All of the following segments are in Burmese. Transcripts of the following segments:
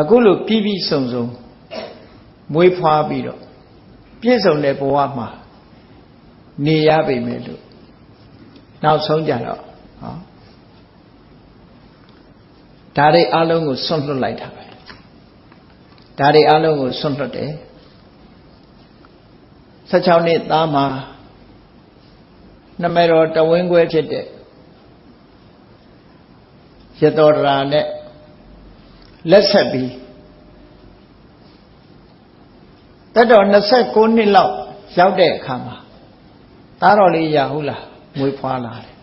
အခုလိုပြီးပြီးစုံစုံမွေးဖွားပြီးတော့ပြည့်စုံတဲ့ဘဝမှာနေရပေမဲ့လို့နောက်ဆုံးကြတော့ဟောဒါတွေအလုံးကိုဆွန့်လွတ်လိုက်တာပဲဒါတွေအလုံးကိုဆွန့်လွတ်တယ်16နှစ်သားမှာနမေတော်တဝင်းခွဲဖြစ်တဲ့ရတော်ရာနဲ့ လက်ဆက်ပြီးတတ်တော်29နှစ်လောက်ရောက်တဲ့အခါမှာသားတော်လေးရဟုတ်လားမွေးဖွားလာတယ်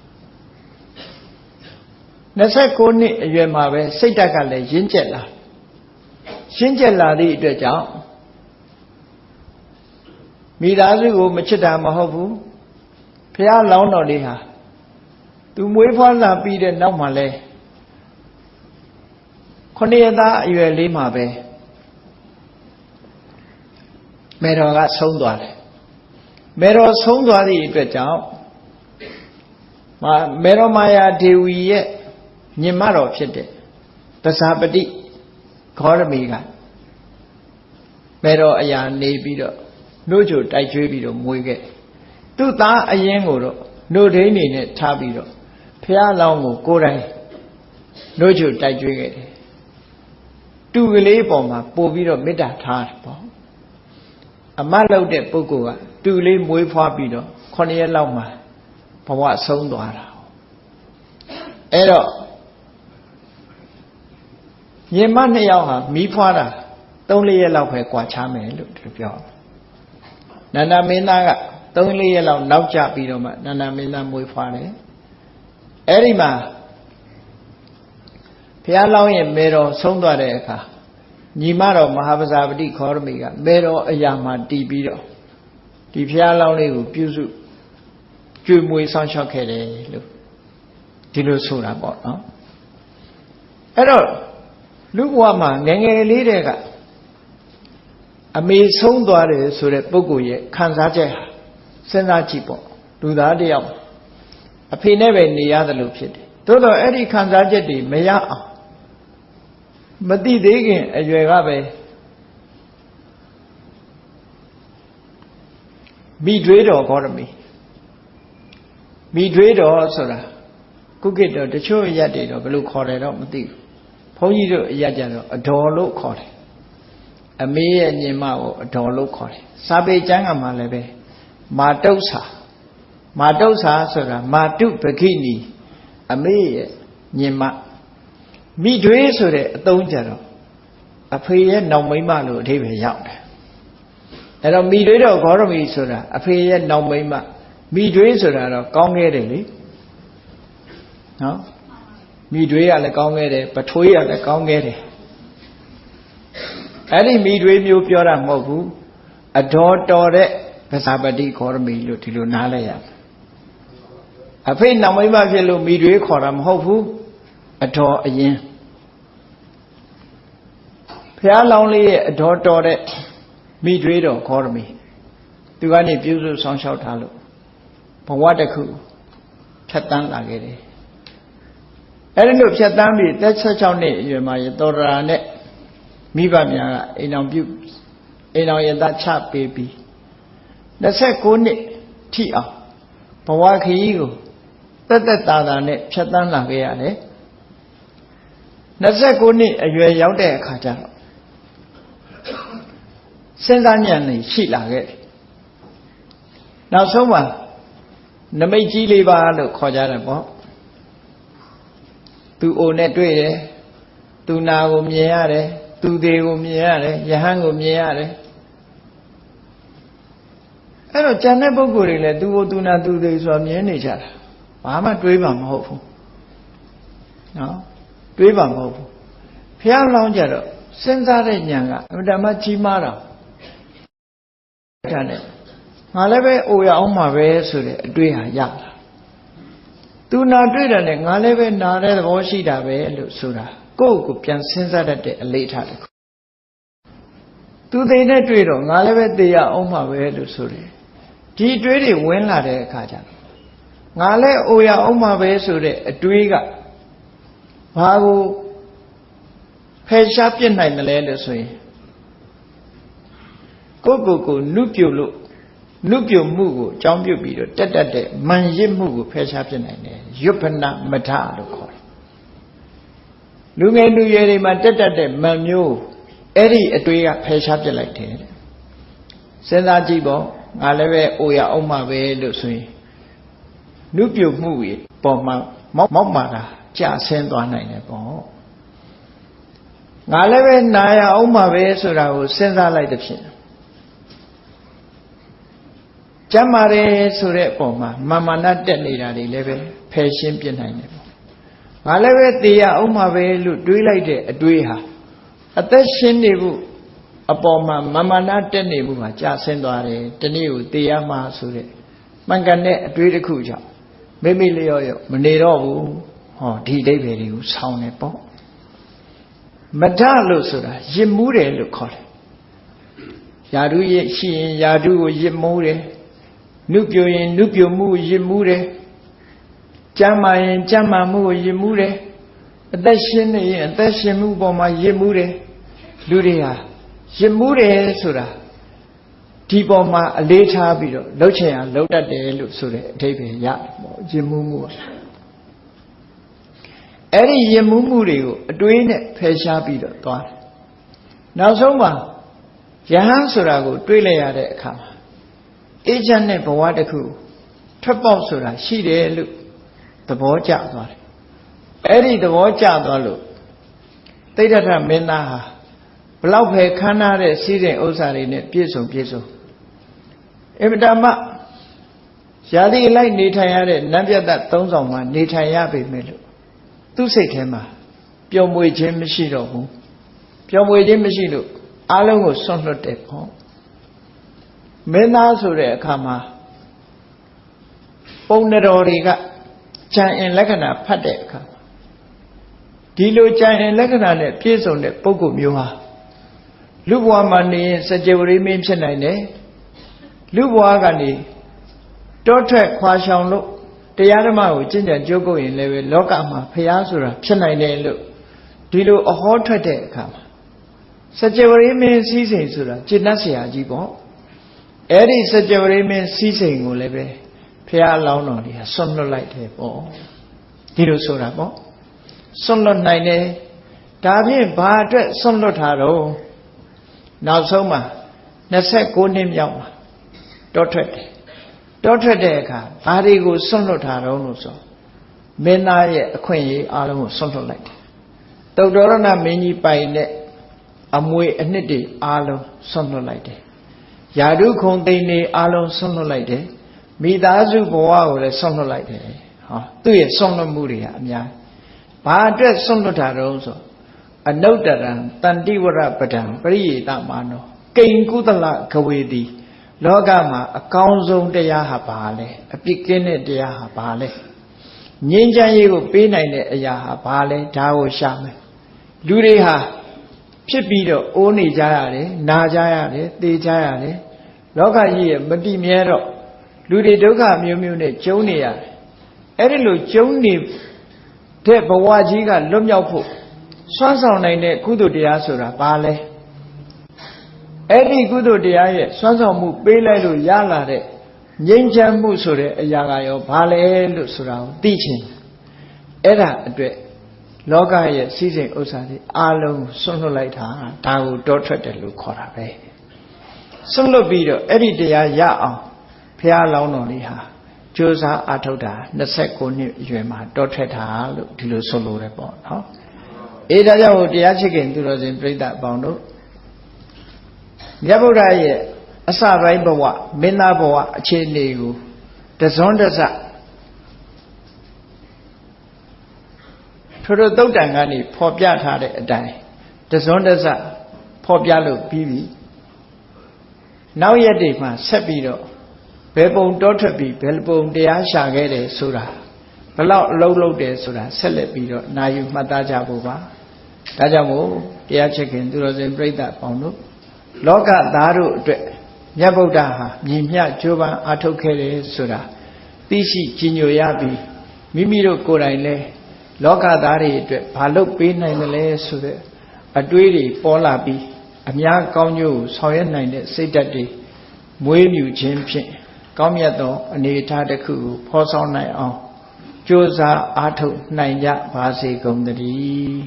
29နှစ်အရွယ်မှာပဲစိတ်ဓာတ်ကလည်းရင့်ကျက်လာရင့်ကျက်လာသည့်အတွက်ကြောင့်မိသားစုကိုမချစ်တာမဟုတ်ဘူးဖះလောင်းတော်လေးဟာသူမွေးဖွားလာပြီးတဲ့နောက်မှာလဲ ခொနည်းသားအရွယ်လေးမှာပဲမေတော်ကဆုံးသွားတယ်မေတော်ဆုံးသွားသည့်အတွက်ကြောင့်မာမေတော်မာယာဒေဝီရဲ့ညင်မတော်ဖြစ်တဲ့ပဇာပတိဂေါရမီကမေတော်အရာနေပြီးတော့နှုတ်ချိုတိုက်ကျွေးပြီးတော့မွေးခဲ့သူ့သားအရင်ကိုတော့နှုတ်ဒိန်းနေနဲ့ထားပြီးတော့ဖះလောင်းကိုကိုယ်တိုင်နှုတ်ချိုတိုက်ကျွေးခဲ့တယ် တူကလေးပေါ်မှာပို့ပြီးတော့မေတ္တာထားတယ်ပေါ့အမတ်လောက်တဲ့ပုဂ္ဂိုလ်ကတူလေးမွေးဖွားပြီးတော့9ရက်လောက်မှာဘဝဆုံးသွားတာအဲ့တော့ညီမနှစ်ယောက်ဟာမီးဖွားတာ3-4ရက်လောက်ပဲကြွာချမယ်လို့သူပြောနန္ဒမင်းသားက3-4ရက်လောက်နောက်ကျပြီးတော့မှနန္ဒမင်းသားမွေးဖွားတယ်အဲ့ဒီမှာဘု ရားလောင်းရဲ့မေတော်ဆုံးသွားတဲ့အခါညီမတော်မဟာပဇာပတိခောရမိကမေတော်အရာမှာတည်ပြီးတော့ဒီဘုရားလောင်းလေးကိုပြုစုကျွေးမွေးဆောင်ရှောက်ခဲ့တယ်လို့ဒီလိုဆိုတာပေါ့နော်အဲ့တော့လူဘဝမှာငငယ်လေးတဲ့ကအမေဆုံးသွားတယ်ဆိုတဲ့ပုဂ္ဂိုလ်ရဲ့ခံစားချက်ဟာစဉ်းစားကြည့်ပေါ့လူသားတယောက်အဖေနဲ့ပဲနေရတယ်လို့ဖြစ်တယ်သို့တော့အဲ့ဒီခံစားချက်တွေမရအောင် မတိသေးခင်အရွယ်ကပဲမိတွေးတော်ဂေါရမီမိတွေးတော်ဆိုတာကုကိတော်တချို့အရက်တွေတော့ဘယ်လိုခေါ်တယ်တော့မသိဘူးဘုန်းကြီးတို့အရက်ကြတော့အတော်လို့ခေါ်တယ်အမေရဲ့ညီမကိုအတော်လို့ခေါ်တယ်စာပေကျမ်းကမှလည်းပဲမာတုတ်စာမာတုတ်စာဆိုတာမာတုပခိနီအမေရဲ့ညီမ မိတွေးဆိုတဲ့အသုံးကြတော့အဖေရဲ့နောက်မိမလို့အဓိပ္ပာယ်ရောက်တယ်အဲ့တော့မိတွေးတော့ဂေါရမီဆိုတာအဖေရဲ့နောက်မိမမိတွေးဆိုတာတော့ကောင်းခဲ့တယ်လေနော်မိတွေးကလည်းကောင်းခဲ့တယ်ပထွေးကလည်းကောင်းခဲ့တယ်အဲ့ဒီမိတွေးမျိုးပြောတာမဟုတ်ဘူးအတော်တော်တဲ့ဗဇာပတိခောရမီလို့ဒီလိုနားလဲရအဖေနောက်မိမဖြစ်လို့မိတွေးခေါ်တာမဟုတ်ဘူးအတော်အရင် ဖះလောင်းလေးရဲ့အတော်တော်တဲ့မိတွေးတော်ခောရမီသူကနေပြုစုဆောင်ရှောက်ထားလို့ဘဝတစ်ခုဖြတ်တန်းလာခဲ့တယ်အဲ့ဒီလိုဖြတ်တန်းပြီးသက်16နှစ်အရွယ်မှာရတော်ရာနဲ့မိဘများကအိမ်အောင်ပြုအိမ်အောင်ရတချပေးပြီး29နှစ်ထိအောင်ဘဝခရီးကိုတက်တက်တာတာနဲ့ဖြတ်တန်းလာခဲ့ရတယ်29နှစ်အရွယ်ရောက်တဲ့အခါကျတော့ စဉ်းစားဉာဏ်နဲ့ရှိလာခဲ့တယ်နောက်ဆုံးမှာနမိတ်ကြီးလေးပါလို့ခေါ်ကြတယ်ပေါ့သူအိုနဲ့တွေ့တယ်သူနာကိုမြင်ရတယ်သူသေးကိုမြင်ရတယ်ယဟန်ကိုမြင်ရတယ်အဲ့တော့ကျန်တဲ့ပုဂ္ဂိုလ်တွေလည်းသူ့ကိုသူနာသူသေးဆိုတာမြင်နေကြတာဘာမှတွေးပါမဟုတ်ဘူးနော်တွေးပါမဟုတ်ဘူးဖះလောင်းကြတော့စဉ်းစားတဲ့ဉာဏ်ကအမှန်တမ်းကြီးမားတာ ဒါနဲ့ငါလည်းပဲအိုရအောင်မှာပဲဆိုတဲ့အတွေ့ဟာရလာသူနာတွေ့တယ်နဲ့ငါလည်းပဲနာတဲ့သဘောရှိတာပဲလို့ဆိုတာကိုယ့်ကိုပြန်စဉ်းစားတတ်တဲ့အလေးထားတစ်ခုသူသိနဲ့တွေ့တော့ငါလည်းပဲသိရအောင်မှာပဲလို့ဆိုတယ်ဒီအတွေးတွေဝင်လာတဲ့အခါကျတော့ငါလည်းအိုရအောင်မှာပဲဆိုတဲ့အတွေးကဘာကိုဖယ်ရှားပြစ်နိုင်တယ်လဲလို့ဆိုရင် ကိုယ့်ကိုယ်ကိုနုပြုတ်လို့နုပြုတ်မှုကိုအကြောင်းပြုပြီးတော့တက်တက်တဲ့မန်ရစ်မှုကိုဖယ်ရှားပြစ်နိုင်တယ်ရွတ်ဖနာမထလို့ခေါ်တယ်လူငယ်လူရွယ်တွေမှာတက်တက်တဲ့မန်မျိုးအဲ့ဒီအတွေးကဖယ်ရှားပြစ်လိုက်တယ်စဉ်းစားကြည့်ပေါ့ငါလည်းပဲအိုရအောင်မှာပဲလို့ဆိုရင်နုပြုတ်မှုကြီးပေါ်မှာမောက်မောက်မာတာကြာဆင်းသွားနိုင်တယ်ပေါ့ငါလည်းပဲနာရအောင်မှာပဲဆိုတာကိုစဉ်းစားလိုက်တဲ့ဖြင့် ကျမ်းမာတယ်ဆိုတဲ့အပေါ်မှာမာမာနတက်နေတာတွေလည်းပဲဖယ်ရှင်းပြနိုင်တယ်ပေါ့ငါလည်းပဲတေရအောင်မှာပဲလို့တွေးလိုက်တဲ့အတွေးဟာအသက်ရှင်းနေဖို့အပေါ်မှာမာမာနတက်နေမှုမှာကြာဆင်းသွားတယ်တနေ့ကိုတေရမှာဆိုတဲ့မှန်ကန်တဲ့အတွေးတစ်ခုကြောင့်မိမိလျော့ရော့မနေတော့ဘူးဟောဒီအိဗယ်တွေကိုဆောင်းနေပေါ့မထလို့ဆိုတာရစ်မှုတယ်လို့ခေါ်တယ်ယာဓုရရှိရင်ယာဓုကိုရစ်မှုတယ် နုပြိုရင်နုပြိုမှုရစ်မှုတယ်ကြမ်းမာရင်ကြမ်းမာမှုကိုရစ်မှုတယ်အသက်ရှင်နေရင်အသက်ရှင်မှုပေါ်မှာရစ်မှုတယ်လူတွေဟာရစ်မှုတယ်ဆိုတာဒီပေါ်မှာအလေးထားပြီးတော့လှုပ်ချင်အောင်လှုပ်တတ်တယ်လို့ဆိုတဲ့အဓိပ္ပာယ်ရတယ်ပေါ့ရစ်မှုမှုကအဲ့ဒီရစ်မှုမှုတွေကိုအတွေးနဲ့ဖယ်ရှားပြီးတော့သွားတယ်နောက်ဆုံးမှာယဟန်ဆိုတာကိုတွေးလိုက်ရတဲ့အခါမှာ အေးချမ်းတဲ့ဘဝတစ်ခုထွက်ပေါက်ဆိုတာရှိတယ်လို့သဘောကျသွားတယ်အဲ့ဒီသဘောကျသွားလို့တိဋ္ဌထမင်းသားဟာဘလောက်ပဲခမ်းနားတဲ့စီးတဲ့ဥစ္စာတွေနဲ့ပြည့်စုံပြည့်စုံအမတမရာသီအလိုက်နေထိုင်ရတဲ့နတ်ပြတ်သက်သုံးဆောင်မှာနေထိုင်ရပေမဲ့လို့သူ့စိတ်ထဲမှာပျော်မွေခြင်းမရှိတော့ဘူးပျော်မွေခြင်းမရှိလို့အလုံးကိုဆွန့်လွတ်တယ်ပေါ့ မင်းသားဆိုတဲ့အခါမှာပုံနတော်တွေကကြံအင်လက္ခဏာဖတ်တဲ့အခါဒီလိုကြံအင်လက္ခဏာနဲ့ပြည့်စုံတဲ့ပုဂ္ဂိုလ်မျိုးဟာလူဘဝမှာနေရင်စကြဝဠာမင်းဖြစ်နိုင်တယ်လူဘဝကနေတောထွက်ခွာရှောင်လို့တရားဓမ္မကိုကျင့်ကြံကြိုးကုပ်ရင်လည်းပဲလောကမှာဖျားဆိုတာဖြစ်နိုင်တယ်လို့ဒီလိုအဟောထွက်တဲ့အခါမှာစကြဝဠာမင်းစည်းစိမ်ဆိုတာจิตတဆရာကြီးပေါ့ အဲ့ဒီစကြဝဠာမင်းစည်းစိမ်ကိုလည်းပဲဖះအလောင်းတော်ကြီးဆွန့်လွတ်လိုက်တယ်ပေါ့ဒီလိုဆိုတာပေါ့ဆွန့်လွတ်နိုင်တယ်ဒါဖြင့်ဘာအတွက်ဆွန့်လွတ်တာတော့နောက်ဆုံးမှာ29နှစ်မြောက်မှာတောထွက်တယ်တောထွက်တဲ့အခါဘာတွေကိုဆွန့်လွတ်တာတော့လို့ဆိုမင်းသားရဲ့အခွင့်အရေးအားလုံးကိုဆွန့်လွတ်လိုက်တယ်တုတ်တော်ရဏမင်းကြီးပိုင်တဲ့အမွေအနှစ်တွေအားလုံးဆွန့်လွတ်လိုက်တယ် ယာဓုခုံသိန်းတွေအားလုံးဆွန့်လွတ်လိုက်တယ်မိသားစုဘဝကိုလည်းဆွန့်လွတ်လိုက်တယ်ဟောသူ့ရဲ့ဆွန့်လွတ်မှုတွေကအများဘာအတွက်ဆွန့်လွတ်တာတော့ဆိုအနုတ္တရံတန်တိဝရပဒံပရိယေတမာနောကိဉ္ကုသလကဝေတိလောကမှာအကောင်းဆုံးတရားဟာဘာလဲအပြစ်ကင်းတဲ့တရားဟာဘာလဲငြိမ်းချမ်းရေးကိုပေးနိုင်တဲ့အရာဟာဘာလဲဒါကိုရှာမယ်လူတွေဟာ ဖြစ်ပြီးတော့အိုးနေကြရတယ်နာကြရတယ်သေကြရတယ်လောကကြီးရဲ့မတည်မြဲတော့လူတွေဒုက္ခမျိုးမျိုးနဲ့ကျုံနေရတယ်အဲ့ဒီလိုကျုံနေတဲ့ဘဝကြီးကလွတ်မြောက်ဖို့စွမ်းဆောင်နိုင်တဲ့ကုသိုလ်တရားဆိုတာဘာလဲအဲ့ဒီကုသိုလ်တရားရဲ့စွမ်းဆောင်မှုပေးလိုက်လို့ရလာတဲ့ငြိမ်းချမ်းမှုဆိုတဲ့အရာကရောဘာလဲလို့ဆိုတာကိုသိချင်အဲ့ဒါအတွက် လောကရဲ့စီးစိမ်ဥစ္စာတွေအလုံးဆွန့်လွတ်လိုက်တာဒါကိုတောထွက်တယ်လို့ခေါ်တာပဲဆွန့်လွတ်ပြီးတော့အဲ့ဒီတရားရအောင်ဘုရားလောင်းတော်လေးဟာကြိုးစားအားထုတ်တာ29နှစ်အရွယ်မှာတောထွက်တာလို့ဒီလိုဆိုလိုတယ်ပေါ့နော်အေးဒါကြောင့်တရားချစ်ခင်သူတော်စင်ပြိဿအပေါင်းတို့မြတ်ဗုဒ္ဓရဲ့အစပိုင်းဘဝမင်းသားဘဝအခြေအနေကိုတစွန်းတစ ထိုတို့တုတ်တန်ကနေဖော်ပြထားတဲ့အတိုင်းတစွန်းတစဖော်ပြလို့ပြီးပြီနောက်ရက်တွေမှာဆက်ပြီးတော့ဘယ်ပုံတောထွက်ပြီးဘယ်ပုံတရားရှာခဲ့တယ်ဆိုတာဘလောက်အလုံးလုံးတယ်ဆိုတာဆက်လက်ပြီးတော့နာယူမှတ်သားကြဖို့ပါဒါကြောင့်မို့တရားချစ်ခင်သူတော်စင်ပြိဿပေါင်းတို့လောကသားတို့အတွက်မြတ်ဗုဒ္ဓဟာမြင်မြကြိုးပမ်းအားထုတ်ခဲ့တယ်ဆိုတာသိရှိကြည်ညိုရပြီးမိမိတို့ကိုယ်တိုင်လဲ လောကသားတွေအတွက်ဘာလုပ်ပေးနိုင်မလဲဆိုတဲ့အတွေးတွေပေါ်လာပြီးအများကောင်းကျိုးကိုဆောင်ရွက်နိုင်တဲ့စိတ်ဓာတ်တွေမွေးမြူခြင်းဖြင့်ကောင်းမြတ်သောအနေအထားတစ်ခုကိုဖော်ဆောင်နိုင်အောင်ကြိုးစားအားထုတ်နိုင်ကြပါစေကုန်သတည်း